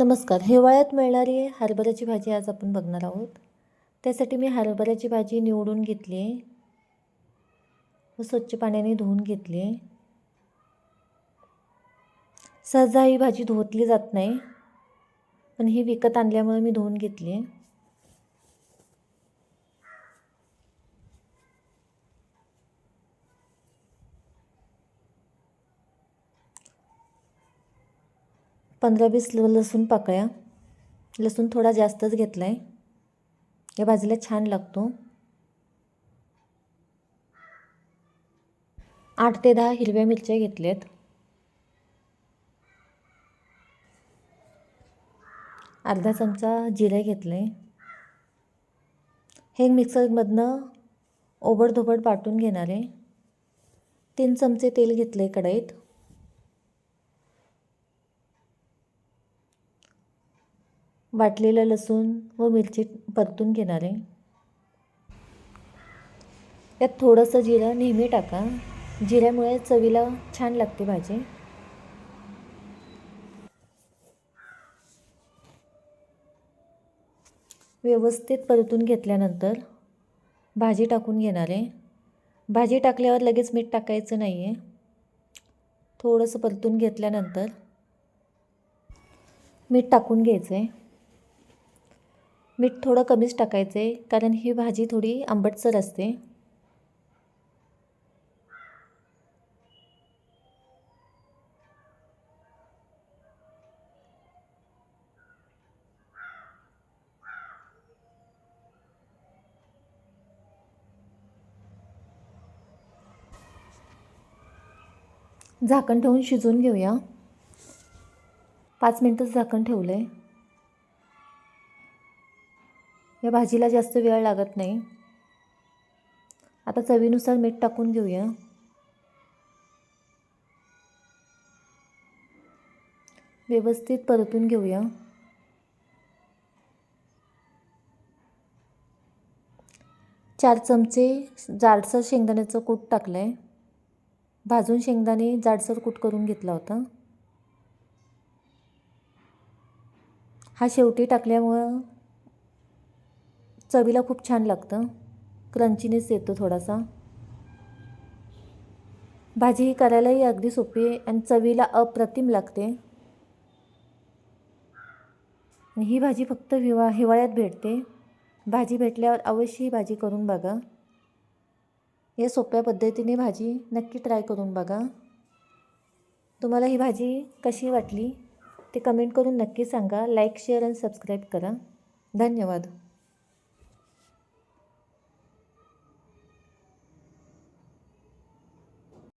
नमस्कार. हिवाळ्यात मिळणारी हरभऱ्याची भाजी आज आपण बघणार आहोत. त्यासाठी मी हरभऱ्याची भाजी निवडून घेतली आहे. व स्वच्छ पाण्याने धुवून घेतली आहे. सहजा ही भाजी धुतली जात नाही. पण ही विकत आणल्यामुळे मी धुवून घेतली आहे. पंधरा वीस लसूण पाकळ्या. लसूण थोडा जास्तच घेतला आहे या भाजीला छान लागतो. आठ ते दहा हिरव्या मिरच्या घेतल्यात. अर्धा चमचा जिरे घेतलं आहे हे मिक्सरमधनं ओबडधोबड पाटून घेणार. आहे तीन चमचे तेल घेतले कढईत. वाटलेलं लसूण व मिरची परतून घेणार आहे. यात थोडंसं जिरं नेहमी टाका. जिऱ्यामुळे चवीला छान लागते भाजी. व्यवस्थित परतून घेतल्यानंतर भाजी टाकून घेणार आहे. भाजी टाकल्यावर लगेच मीठ टाकायचं नाही आहे थोडंसं परतून घेतल्यानंतर मीठ टाकून घ्यायचं आहे मीठ थोडं कमीच टाकायचं आहे कारण ही भाजी थोडी आंबटसर असते. झाकण ठेवून शिजवून घेऊया. पाच मिनटंच झाकण ठेवलं आहे या भाजीला जास्त वेळ लागत नाही. आता चवीनुसार मीठ टाकून घेऊया. व्यवस्थित परतून घेऊया. चार चमचे जाडसर शेंगदाण्याचं कूट टाकलं आहे भाजून शेंगदाणे जाडसर कूट करून घेतला होता. हा शेवटी टाकल्यामुळं चवीला खूप छान लागतं. क्रंचीनेस येतो थोडासा. भाजी ही करायलाही अगदी सोपी आहे आणि चवीला अप्रतिम लागते. आणि ही भाजी फक्त हिवा हिवाळ्यात भेटते. भाजी भेटल्यावर अवश्य ही भाजी करून बघा. या सोप्या पद्धतीने भाजी नक्की ट्राय करून बघा. तुम्हाला ही भाजी कशी वाटली ते कमेंट करून नक्की सांगा. लाईक शेअर आणि सबस्क्राईब करा. धन्यवाद.